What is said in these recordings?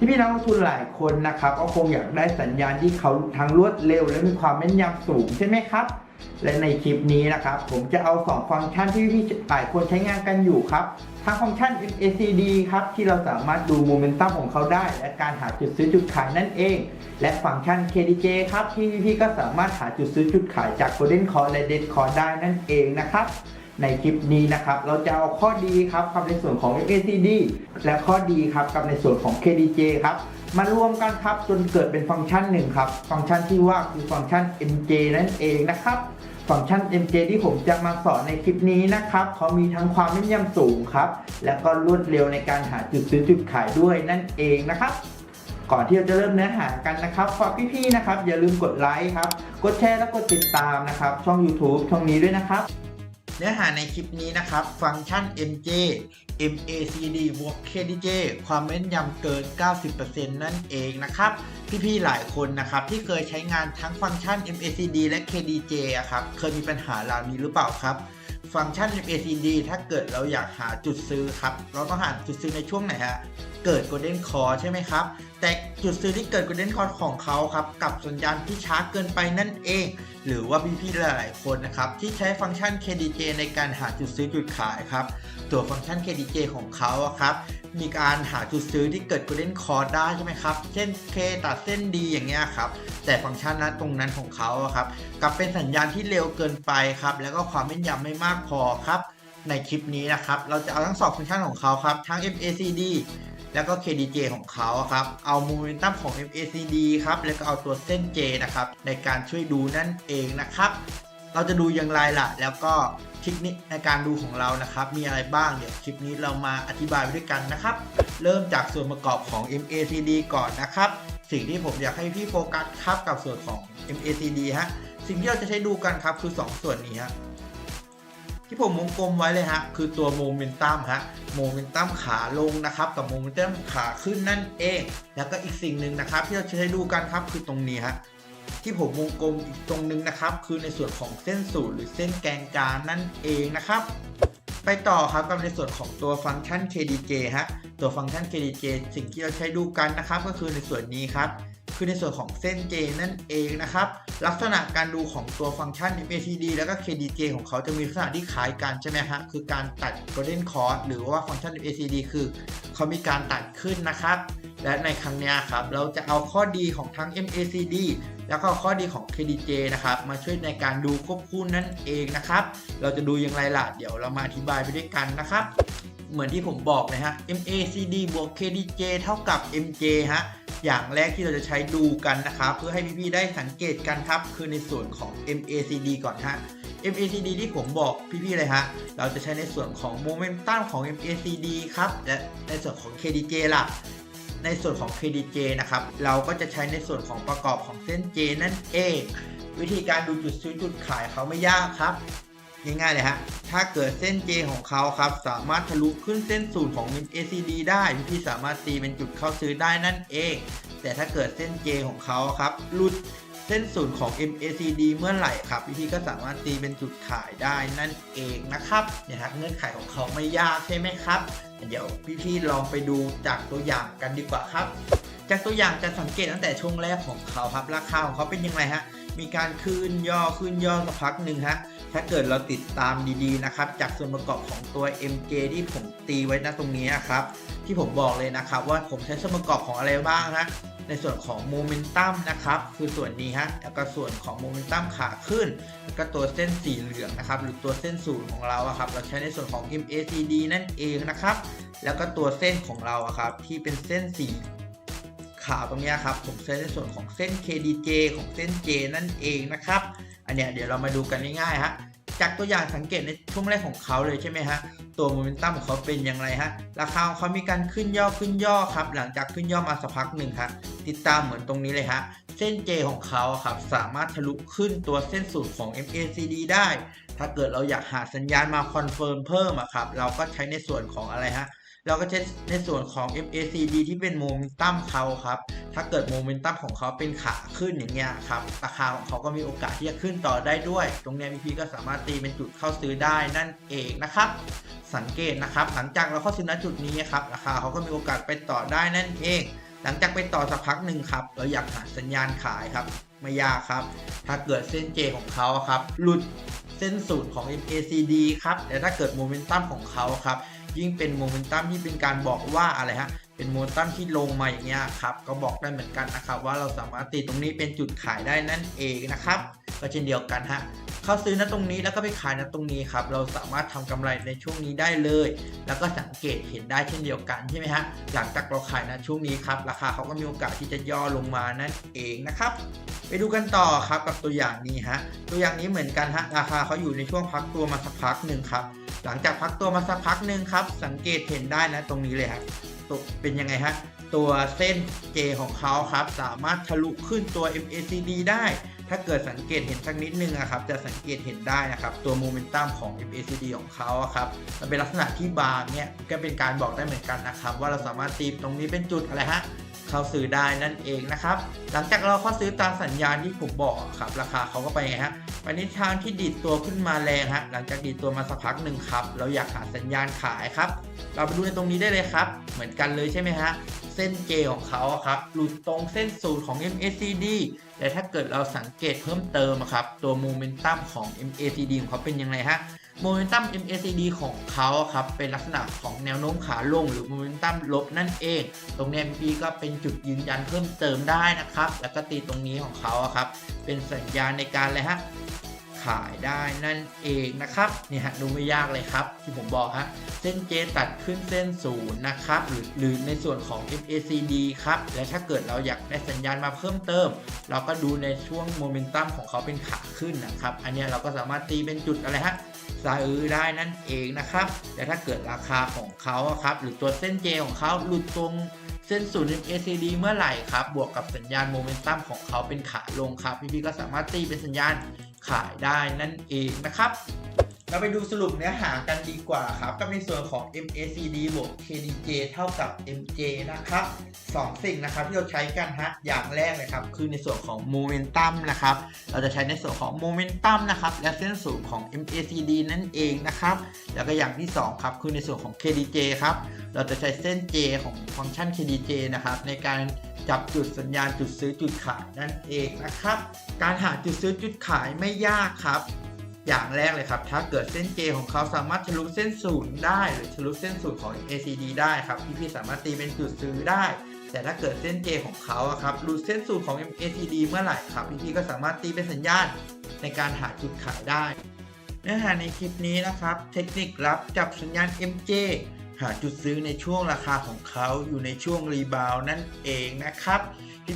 ที่พี่นักลงทุนหลายคนนะครับก็คงอยากได้สัญญาณที่เขาทั้งรวดเร็ว และมีความแม่นยำสูงใช่ไหมครับ และในคลิปนี้นะครับ ผมจะเอา 2 ฟังก์ชันที่พี่หลายคนใช้งานกันอยู่ครับ ทั้งฟังก์ชัน MACD ครับที่เราสามารถดูโมเมนตัมของเขาได้ และการหาจุดซื้อจุดขายนั่นเอง และฟังก์ชัน KDJ ครับที่พี่ๆก็สามารถหาจุดซื้อจุดขายจาก Golden Call และ Dead Call ได้นั่นเองนะครับ ในคลิปนี้นะครับ เราจะเอาข้อดีครับกับในส่วนของ MACD และข้อดีครับกับในส่วนของ KDJ ครับมารวมกันครับจนเกิดเป็นฟังก์ชันหนึ่งครับ ฟังก์ชันที่ว่าคือฟังก์ชัน MJ นั่นเองนะครับ ฟังก์ชัน MJ ที่ผมจะมาสอนในคลิปนี้นะครับเขามีทั้งความแม่นยำสูงครับ และก็รวดเร็วในการหาจุดซื้อจุดขายด้วยนั่นเองนะครับก่อนที่เราจะเริ่มเนื้อหากันนะครับฝากพี่ๆนะครับ อย่าลืมกดไลค์ครับ กดแชร์และกดติดตามนะครับ ช่อง YouTube ช่องนี้ด้วยนะครับ เนื้อหาในคลิปนี้นะครับ ฟังก์ชัน MJ MACD บวก KDJ ความแม่นยำเกิน 90%นั่นเองนะครับ พี่ๆ หลายคนนะครับ ที่เคยใช้งานทั้งฟังก์ชัน MACD และ KDJ อะครับ เคยมีปัญหาเหล่านี้หรือเปล่าครับ ฟังก์ชัน MACD ถ้าเกิดเราอยากหาจุดซื้อครับ เราต้องหาจุดซื้อในช่วงไหนฮะเกิด Golden Call ใช่ไหมครับ แต่จุดซื้อที่เกิด Golden Call ของเขาครับกับสัญญาณที่ช้าเกินไปนั่นเอง หรือว่าพี่ๆหลายๆคนนะครับที่ใช้ฟังก์ชัน KDJ ในการหาจุดซื้อจุดขายครับตัวฟังก์ชัน KDJ ของเขาอะครับมีการหาจุดซื้อที่เกิด Golden Call ได้ใช่ไหมครับ เช่น K ตัดเส้นดีอย่างเงี้ยครับ แต่ฟังก์ชันนั้นตรงนั้นของเขาอะครับกลับเป็นสัญญาณที่เร็วเกินไปครับ แล้วก็ความแม่นยำไม่มากพอครับ ในคลิปนี้นะครับ เราจะเอาทั้งสองฟังก์ชันของเขาครับ ทั้ง MACD แล้วก็ KDJ ของเขาครับ เอาโมเมนตัมของ MACD ครับ แล้วก็เอาตัวเส้น J นะครับ ในการช่วยดูนั่นเองนะครับ เราจะดูอย่างไรล่ะ แล้วก็เทคนิคในการดูของเรานะครับ มีอะไรบ้างเดี๋ยวคลิปนี้เรามาอธิบายไปด้วยกันนะครับ เริ่มจากส่วนประกอบของ MACD ก่อนนะครับ สิ่งที่ผมอยากให้พี่โฟกัสครับกับส่วนของ MACD ฮะ สิ่งที่เราจะใช้ดูกันครับคือ 2 ส่วนนี้ฮะ ที่ผมวงกลมไว้เลยฮะคือตัวโมเมนตัมฮะโมเมนตัมขาลงนะครับกับโมเมนตัมขาขึ้นนั่นเอง แล้วก็อีกสิ่งหนึ่งนะครับ ที่เราจะใช้ดูกันครับคือตรงนี้ฮะที่ผมวงกลมอีกตรงนึงนะครับ คือในส่วนของเส้นศูนย์หรือเส้นแกนกลางนั่นเองนะครับ ไปต่อครับกับในส่วนของตัวฟังก์ชัน KDJ ฮะตัวฟังก์ชัน KDJ สิ่งที่เราใช้ดูกันนะครับ ก็คือในส่วนนี้ครับ คือในส่วนของเส้น J นั่นเองนะครับ ลักษณะการดูของตัวฟังก์ชัน MACD แล้วก็ KDJ ของเขาจะมีลักษณะที่คล้ายกันใช่ไหมฮะ คือการตัด Golden Cross หรือว่าฟังก์ชัน MACD คือเขามีการตัดขึ้นนะครับ และในครั้งนี้ครับ เราจะเอาข้อดีของทั้ง MACD แล้วก็ข้อดีของ KDJ นะครับ มาช่วยในการดูควบคู่นั่นเองนะครับ เราจะดูอย่างไรล่ะ เดี๋ยวเรามาอธิบายไปด้วยกันนะครับ เหมือนที่ผมบอกนะฮะ MACD บวก KDJ เท่ากับ MJ ฮะ อย่างแรกที่เราจะใช้ดูกันนะครับ เพื่อให้พี่ๆได้สังเกตกันครับ คือในส่วนของ MACD ก่อนฮะ MACD ที่ผมบอกพี่ๆเลยฮะ เราจะใช้ในส่วนของโมเมนตัมของ MACD ครับ และในส่วนของ KDJ ล่ะ ในส่วนของ KDJ นะครับ เราก็จะใช้ในส่วนของประกอบของเส้น J นั่นเอง วิธีการดูจุดซื้อจุดขายเขาไม่ยากครับ ง่ายๆเลยฮะ ถ้าเกิดเส้น J ของเขาครับ สามารถทะลุขึ้นเส้นศูนย์ของ MACD ได้พี่ๆสามารถตีเป็นจุดเข้าซื้อได้นั่นเอง แต่ถ้าเกิดเส้น J ของเขาครับหลุดเส้นศูนย์ของ MACD เมื่อไหร่ครับพี่ๆก็สามารถตีเป็นจุดขายได้นั่นเองนะครับเนี่ยฮะเงื่อนไขของเขาไม่ยากใช่ไหมครับ เดี๋ยวพี่ๆลองไปดูจากตัวอย่างกันดีกว่าครับ จากตัวอย่างจะสังเกตตั้งแต่ช่วงแรกของเขาครับ ราคาของเขาเป็นยังไงฮะมีการขึ้นย่อขึ้นย่อสักพักหนึ่งฮะ ถ้าเกิดเราติดตามดีๆนะครับ จากส่วนประกอบของตัว MJ ที่ผมตีไว้ณตรงนี้นครับ ที่ผมบอกเลยนะครับ ว่าผมใช้ส่วนประกอบของอะไรบ้างฮะในส่วนของโมเมนตัมนะครับคือส่วนนี้ฮะแล้วก็ส่วนของโมเมนตัมขาขึ้น แล้วก็ตัวเส้นสีเหลืองนะครับหรือตัวเส้นศูนย์ของเราอะครับเราใช้ในส่วนของ MACD นั่นเองนะครับ แล้วก็ตัวเส้นของเราอะครับที่เป็นเส้นสีขาวตรงนี้ครับผมใช้ในส่วนของเส้น KDJ ของเส้น J นั่นเองนะครับ อันเนี้ยเดี๋ยวเรามาดูกันง่ายๆฮะจากตัวอย่างสังเกตในช่วงแรกของเขาเลยใช่ไหมฮะตัวโมเมนตัมของเขาเป็นอย่างไรฮะราคาของเขามีการขึ้นย่อขึ้นย่อครับ หลังจากขึ้นย่อมาสักพักหนึ่งครับติดตามเหมือนตรงนี้เลยฮะเส้น J ของเขาครับสามารถทะลุขึ้นตัวเส้นศูนย์ของ MACD ได้ ถ้าเกิดเราอยากหาสัญญาณมาคอนเฟิร์มเพิ่มครับเราก็ใช้ในส่วนของอะไรฮะ เราก็ใช้ในส่วนของ MACD ที่เป็นโมเมนตัมเขาครับ ถ้าเกิดโมเมนตัมของเขาเป็นขาขึ้นอย่างเงี้ยครับ ราคาของเขาก็มีโอกาสที่จะขึ้นต่อได้ด้วย ตรงนี้พี่ๆก็สามารถตีเป็นจุดเข้าซื้อได้นั่นเองนะครับ สังเกตนะครับ หลังจากเราเข้าซื้อณจุดนี้ครับ ราคาเขาก็มีโอกาสไปต่อได้นั่นเอง หลังจากไปต่อสักพักหนึ่งครับ เราอยากหาสัญญาณขายครับ ไม่ยากครับ ถ้าเกิดเส้น J ของเขาครับ หลุดเส้นสูตรของ MACD ครับ แต่ถ้าเกิดโมเมนตัมของเขาครับ ยิ่งเป็นโมเมนตัมที่เป็นการบอกว่าอะไรฮะเป็นโมเมนตัมที่ลงมาอย่างเงี้ยครับก็บอกได้เหมือนกันนะครับว่าเราสามารถตีตรงนี้เป็นจุดขายได้นั่นเองนะครับก็เช่นเดียวกันฮะเข้าซื้อณตรงนี้แล้วก็ไปขายณตรงนี้ครับเราสามารถทำกำไรในช่วงนี้ได้เลย แล้วก็สังเกตเห็นได้เช่นเดียวกันใช่ไหมฮะหลังจากเราขายณช่วงนี้ครับราคาเขาก็มีโอกาสที่จะย่อลงมานั่นเองนะครับไปดูกันต่อครับกับตัวอย่างนี้ฮะตัวอย่างนี้เหมือนกันฮะราคาเขาอยู่ในช่วงพักตัวมาสักพักหนึ่งครับ หลังจากพักตัวมาสักพักหนึ่งครับ สังเกตเห็นได้นะตรงนี้เลยครับตัวเป็นยังไงฮะตัวเส้น J ของเขาครับ สามารถทะลุขึ้นตัว MACD ได้ ถ้าเกิดสังเกตเห็นสักนิดนึงอะครับ จะสังเกตเห็นได้นะครับ ตัวโมเมนตัมของ MACD ของเขาอะครับมันเป็นลักษณะที่บางเนี่ยก็เป็นการบอกได้เหมือนกันนะครับ ว่าเราสามารถตีตรงนี้เป็นจุดอะไรฮะเข้าซื้อได้นั่นเองนะครับ หลังจากเราเข้าซื้อตามสัญญาณที่ผมบอกครับ ราคาเขาก็ไปไงฮะ ไปในทางที่ดีดตัวขึ้นมาแรงฮะหลังจากดีดตัวมาสักพักหนึ่งครับ เราอยากหาสัญญาณขายครับ เราไปดูในตรงนี้ได้เลยครับ เหมือนกันเลยใช่ไหมฮะเส้น J ของเขาครับหลุดตรงเส้นศูนย์ของ MACD แต่ถ้าเกิดเราสังเกตเพิ่มเติมครับตัวโมเมนตัมของ MACD ของเขาเป็นยังไงฮะโมเมนตัม MACD ของเขาครับเป็นลักษณะของแนวโน้มขาลงหรือโมเมนตัมลบนั่นเอง ตรงนี้พี่ก็เป็นจุดยืนยันเพิ่มเติมได้นะครับ แล้วก็ตีตรงนี้ของเขาครับเป็นสัญญาณในการอะไรฮะายได้นั่นเองนะครับนี่ฮะดูไม่ยากเลยครับ ที่ผมบอกฮะเส้น J ตัดขึ้นเส้นศูนย์นะครับหรือหรือในส่วนของ MACD ครับและถ้าเกิดเราอยากได้สัญญาณมาเพิ่มเติม เราก็ดูในช่วงโมเมนตัมของเขาเป็นขาขึ้นนะครับ อันนี้เราก็สามารถตีเป็นจุดอะไรฮะซื้อได้นั่นเองนะครับ แต่ถ้าเกิดราคาของเขาครับหรือตัวเส้น J ของเขาหลุดตรงเส้นศูนย์ MACD เมื่อไหร่ครับ บวกกับสัญญาณโมเมนตัมของเขาเป็นขาลงครับ พี่ๆก็สามารถตีเป็นสัญญาณ ขายได้นั่นเองนะครับ เราไปดูสรุปเนื้อหากันดีกว่าครับ กับในส่วนของ MACD บวก KDJ เท่ากับ MJ นะครับสองสิ่งนะครับที่เราใช้กันฮะอย่างแรกเลยครับ คือในส่วนของโมเมนตัมนะครับ เราจะใช้ในส่วนของโมเมนตัมนะครับ และเส้นสูงของ MACD นั่นเองนะครับ แล้วก็อย่างที่สองครับ คือในส่วนของ KDJ ครับ เราจะใช้เส้น J ของฟังก์ชัน KDJ นะครับ ในการจับจุดสัญญาณจุดซื้อจุดขายนั่นเองนะครับ การหาจุดซื้อจุดขายไม่ยากครับ อย่างแรกเลยครับ ถ้าเกิดเส้น J ของเขาสามารถทะลุเส้นศูนย์ได้ หรือทะลุเส้นศูนย์ของ ACD ได้ครับพี่ๆสามารถตีเป็นจุดซื้อได้ แต่ถ้าเกิดเส้น J ของเขาอะครับหลุดเส้นศูนย์ของ MACD เมื่อไหร่ครับพี่ๆก็สามารถตีเป็นสัญญาณในการหาจุดขายได้เนื้อหาในคลิปนี้นะครับ เทคนิครับจับสัญญาณ MJ หาจุดซื้อในช่วงราคาของเขาอยู่ในช่วงรีบาวนั่นเองนะครับ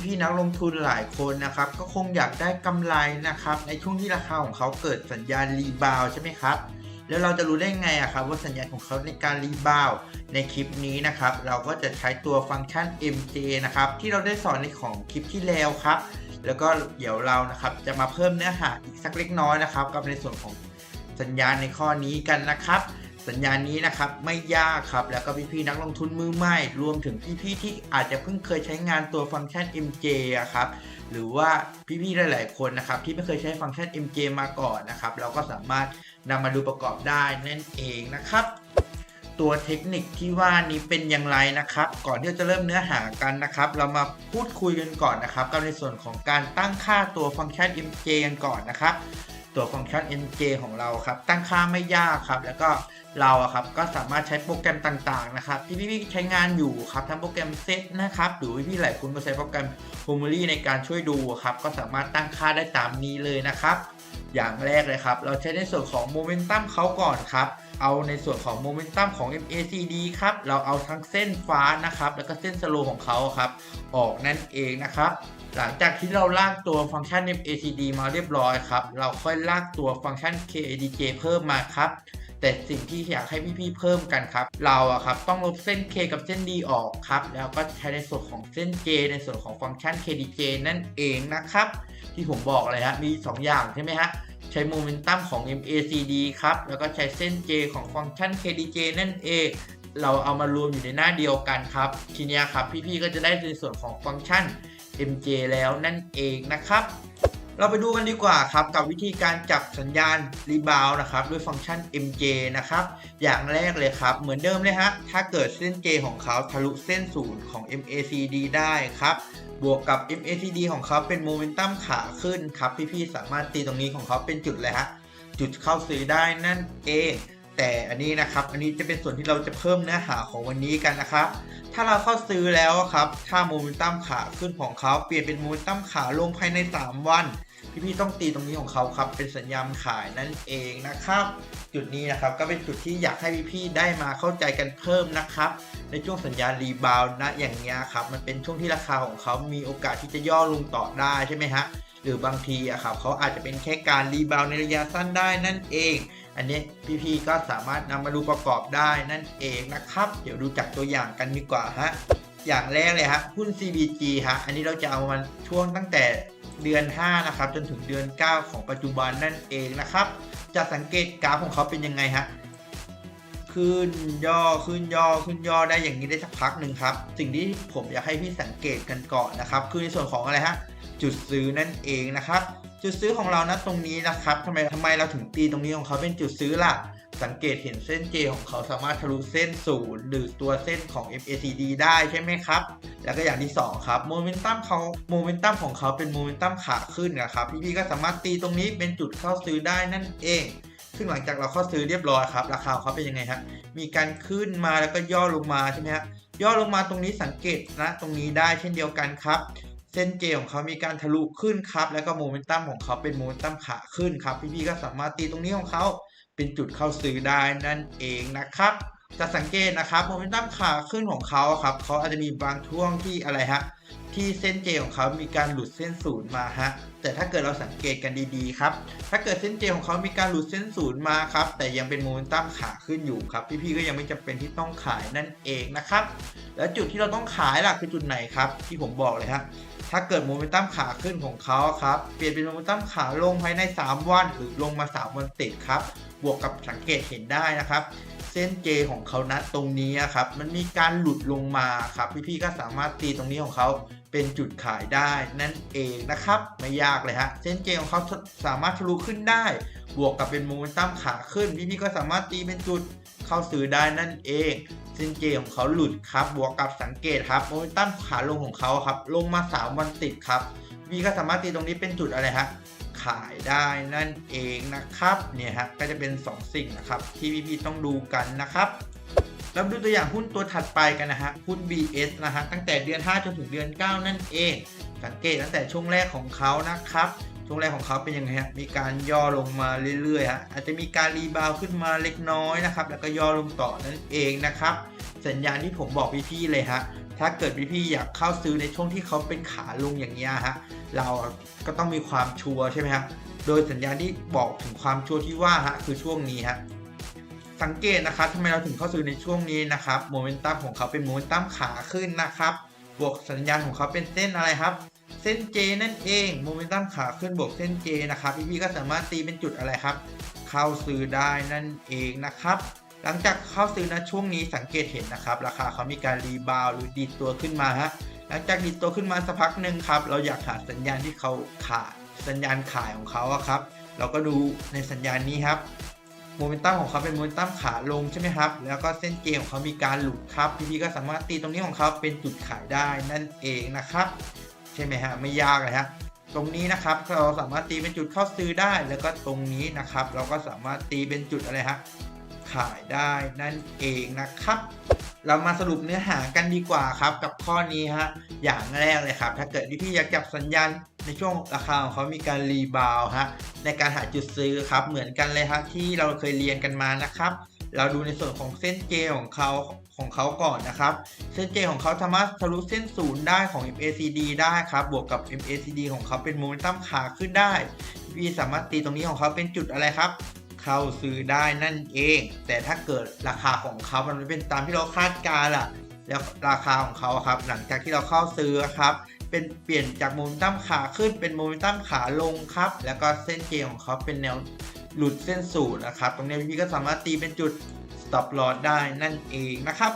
พี่ๆนักลงทุนหลายคนนะครับ ก็คงอยากได้กำไรนะครับ ในช่วงที่ราคาของเขาเกิดสัญญาณรีบาวใช่ไหมครับ แล้วเราจะรู้ได้ไงอะครับว่าสัญญาณของเขาในการรีบาวในคลิปนี้นะครับ เราก็จะใช้ตัวฟังก์ชัน MJ นะครับ ที่เราได้สอนในของคลิปที่แล้วครับ แล้วก็เดี๋ยวเรานะครับจะมาเพิ่มเนื้อหาอีกสักเล็กน้อยนะครับ กับในส่วนของสัญญาณในข้อนี้กันนะครับ สัญญาณนี้นะครับไม่ยากครับแล้วก็พี่ๆนักลงทุนมือใหม่ รวมถึงพี่ๆที่อาจจะเพิ่งเคยใช้งานตัวฟังก์ชัน MJ อะครับหรือว่าพี่ๆหลาย ๆคนนะครับที่ไม่เคยใช้ฟังก์ชัน MJ มาก่อนนะครับเราก็สามารถนำมาดูประกอบได้นั่นเองนะครับตัวเทคนิคที่ว่านี้เป็นอย่างไรนะครับ ก่อนที่จะเริ่มเนื้อหากันนะครับ เรามาพูดคุยกันก่อนนะครับกับในส่วนของการตั้งค่าตัวฟังก์ชัน MJ กันก่อนนะครับ ตัวฟังก์ชัน MJ ของเราครับ ตั้งค่าไม่ยากครับ แล้วก็เราอะครับก็สามารถใช้โปรแกรมต่างๆนะครับที่พี่ๆใช้งานอยู่ครับทั้งโปรแกรมเซตนะครับหรือพี่ๆหลายคนก็ใช้โปรแกรม h o m e r y ในการช่วยดูครับก็สามารถตั้งค่าได้ตามนี้เลยนะครับ อย่างแรกเลยครับ เราใช้ในส่วนของโมเมนตัมเขาก่อนครับเอาในส่วนของโมเมนตัมของ MACD ครับ เราเอาทั้งเส้นฟ้านะครับ แล้วก็เส้นสโลของเขาครับ ออกนั่นเองนะครับ หลังจากที่เราลากตัวฟังก์ชัน MACD มาเรียบร้อยครับ เราค่อยลากตัวฟังก์ชัน KDJ เพิ่มมาครับ แต่สิ่งที่อยากให้พี่ๆเพิ่มกันครับ เราอะครับต้องลบเส้น K กับเส้น D ออกครับ แล้วก็ใช้ในส่วนของเส้น J ในส่วนของฟังก์ชัน KDJ นั่นเองนะครับ ที่ผมบอกเลยฮะมี 2 อย่างใช่ไหมฮะใช้โมเมนตัมของ MACD ครับ แล้วก็ใช้เส้น J ของฟังก์ชัน KDJ นั่นเอง เราเอามารวมอยู่ในหน้าเดียวกันครับ ทีเนี้ยครับ พี่ๆ ก็จะได้ในส่วนของฟังก์ชัน MJ แล้วนั่นเองนะครับ เราไปดูกันดีกว่าครับ กับวิธีการจับสัญญาณรีบาวนะครับ ด้วยฟังก์ชัน MJ นะครับ อย่างแรกเลยครับ เหมือนเดิมเลยฮะ ถ้าเกิดเส้น J ของเขาทะลุเส้นศูนย์ของ MACD ได้ครับบวกกับ MACD ของเขาเป็นโมเมนตัมขาขึ้นครับ พี่ๆสามารถตีตรงนี้ของเขาเป็นจุดเลยฮะจุดเข้าซื้อได้นั่นเอง แต่อันนี้นะครับอันนี้จะเป็นส่วนที่เราจะเพิ่มเนื้อหาของวันนี้กันนะครับ ถ้าเราเข้าซื้อแล้วครับ ถ้าโมเมนตัมขาขึ้นของเขาเปลี่ยนเป็นโมเมนตัมขาลงภายใน 3 วันพี่ๆต้องตีตรงนี้ของเขาครับ เป็นสัญญาณขายนั่นเองนะครับ จุดนี้นะครับก็เป็นจุดที่อยากให้พี่ๆได้มาเข้าใจกันเพิ่มนะครับ ในช่วงสัญญาณรีบาวนะอย่างเงี้ยครับ มันเป็นช่วงที่ราคาของเขามีโอกาสที่จะย่อลงต่อได้ใช่ไหมฮะ หรือบางทีอะครับเขาอาจจะเป็นแค่การรีบาวในระยะสั้นได้นั่นเอง อันนี้พี่ๆก็สามารถนำมาดูประกอบได้นั่นเองนะครับ เดี๋ยวดูจากตัวอย่างกันดีกว่าฮะอย่างแรกเลยฮะหุ้น CBG ฮะอันนี้เราจะเอามันช่วงตั้งแต่เดือน 5 นะครับ จนถึงเดือน 9 ของปัจจุบันนั่นเองนะครับ จะสังเกตกราฟของเขาเป็นยังไงฮะขึ้นย่อขึ้นย่อขึ้นย่อได้อย่างนี้ได้สักพักหนึ่งครับ สิ่งที่ผมอยากให้พี่สังเกตกันก่อนนะครับ คือในส่วนของอะไรฮะ จุดซื้อนั่นเองนะครับ จุดซื้อของเรานะตรงนี้นะครับทำไมทำไมเราถึงตีตรงนี้ของเขาเป็นจุดซื้อล่ะ สังเกตเห็นเส้น J ของเขาสามารถทะลุเส้นศูนย์หรือตัวเส้นของ MACD ได้ใช่ไหมครับ แล้วก็อย่างที่ 2 ครับโมเมนตัมเขาโมเมนตัมของเขาเป็นโมเมนตัมขาขึ้นนะครับพี่ๆก็สามารถตีตรงนี้เป็นจุดเข้าซื้อได้นั่นเองซึ่งหลังจากเราเข้าซื้อเรียบร้อยครับ ราคาของเขาเป็นยังไงฮะมีการขึ้นมาแล้วก็ย่อลงมาใช่ไหมฮะย่อลงมาตรงนี้สังเกตนะตรงนี้ได้เช่นเดียวกันครับ เส้นเจของเขามีการทะลุขึ้นครับ แล้วก็โมเมนตัมของเขาเป็นโมเมนตัมขาขึ้นครับ พี่ๆก็สามารถตีตรงนี้ของเขาเป็นจุดเข้าซื้อได้นั่นเองนะครับ จะสังเกตนะครับโมเมนตัมขาขึ้นของเขาครับเขาอาจจะมีบางช่วงที่อะไรฮะที่เส้นเจของเขามีการหลุดเส้นศูนย์มาฮะแต่ถ้าเกิดเราสังเกตกันดีๆครับถ้าเกิดเส้นเจของเขามีการหลุดเส้นศูนย์มาครับแต่ยังเป็นโมเมนตัมขาขึ้นอยู่ครับพี่ๆก็ยังไม่จำเป็นที่ต้องขายนั่นเองนะครับแล้วจุดที่เราต้องขายล่ะคือจุดไหนครับที่ผมบอกเลยฮะถ้าเกิดโมเมนตัมขาขึ้นของเขาครับเปลี่ยนเป็นโมเมนตัมขาลงภายใน 3 วันหรือลงมา 3 วันติดครับบวกกับสังเกตเห็นได้นะครับ เส้น J ของเขานะตรงนี้ครับ มันมีการหลุดลงมาครับ พี่ๆก็สามารถตีตรงนี้ของเขาเป็นจุดขายได้นั่นเองนะครับ ไม่ยากเลยฮะเส้น J ของเขาสามารถทะลุขึ้นได้ บวกกับเป็นโมเมนตัมขาขึ้น พี่ๆก็สามารถตีเป็นจุดเข้าซื้อได้นั่นเองเส้น J ของเขาหลุดครับ บวกกับสังเกตครับโมเมนตัมขาลงของเขาครับ ลงมา3วันติดครับพี่ก็สามารถตีตรงนี้เป็นจุดอะไรฮะ ขายได้นั่นเองนะครับเนี่ยฮะก็จะเป็น 2 สิ่งนะครับที่พี่ๆต้องดูกันนะครับแล้วดูตัวอย่างหุ้นตัวถัดไปกันนะฮะหุ้น BS นะฮะตั้งแต่เดือน 5 จนถึงเดือน 9 นั่นเอง สังเกตตั้งแต่ช่วงแรกของเขานะครับช่วงแรกของเขาเป็นยังไงฮะมีการย่อลงมาเรื่อยๆฮะอาจจะมีการรีบาวขึ้นมาเล็กน้อยนะครับแล้วก็ย่อลงต่อนั่นเองนะครับสัญญาณที่ผมบอกพี่ๆเลยฮะ ถ้าเกิดพี่ๆอยากเข้าซื้อในช่วงที่เขาเป็นขาลงอย่างเงี้ยฮะเราก็ต้องมีความชัวร์ใช่ไหมฮะโดยสัญญาณที่บอกถึงความชัวร์ที่ว่าฮะคือช่วงนี้ฮะสังเกตนะครับทำไมเราถึงเข้าซื้อในช่วงนี้นะครับโมเมนตัมของเขาเป็นโมเมนตัมขาขึ้นนะครับบวกสัญญาณของเขาเป็นเส้นอะไรครับ เส้น J นั่นเองโมเมนตัมขาขึ้นบวกเส้น J นะครับพี่ๆก็สามารถตีเป็นจุดอะไรครับ เข้าซื้อได้นั่นเองนะครับ หลังจากเข้าซื้อนะช่วงนี้สังเกตเห็นนะครับ ราคาเขามีการรีบาวหรือดีดตัวขึ้นมาฮะหลังจากดีดตัวขึ้นมาสักพักหนึ่งครับ เราอยากหาสัญญาณที่เขาขาดสัญญาณขายของเขาอะครับ เราก็ดูในสัญญาณนี้ครับโมเมนตัมของเขาเป็นโมเมนตัมขาลงใช่ไหมครับ แล้วก็เส้นเกมของเขามีการหลุดครับพี่ๆก็สามารถตีตรงนี้ของเขาเป็นจุดขายได้นั่นเองนะครับ ใช่ไหมฮะไม่ยากเลยฮะตรงนี้นะครับเราสามารถตีเป็นจุดเข้าซื้อได้ แล้วก็ตรงนี้นะครับ เราก็สามารถตีเป็นจุดอะไรฮะ ขายได้นั่นเองนะครับ เรามาสรุปเนื้อหากันดีกว่าครับ กับข้อนี้ฮะอย่างแรกเลยครับ ถ้าเกิดพี่อยากจับสัญญาณในช่วงราคาของเขามีการรีบาวฮะในการหาจุดซื้อครับ เหมือนกันเลยฮะที่เราเคยเรียนกันมานะครับ เราดูในส่วนของเส้นเจของเขาของเขาก่อนนะครับ เส้นเจของเขาสามารถทะลุเส้นศูนย์ได้ของ MACD ได้ครับ บวกกับ MACD ของเขาเป็นโมเมนตัมขาขึ้นได้ พี่สามารถตีตรงนี้ของเขาเป็นจุดอะไรครับ เข้าซื้อได้นั่นเอง แต่ถ้าเกิดราคาของเขามันไม่เป็นตามที่เราคาดการล่ะ แล้วราคาของเขาครับ หลังจากที่เราเข้าซื้อครับเป็นเปลี่ยนจากโมเมนตัมขาขึ้นเป็นโมเมนตัมขาลงครับ แล้วก็เส้นเจของเขาเป็นแนวหลุดเส้นศูนย์นะครับ ตรงนี้พี่ก็สามารถตีเป็นจุด stop loss ได้นั่นเองนะครับ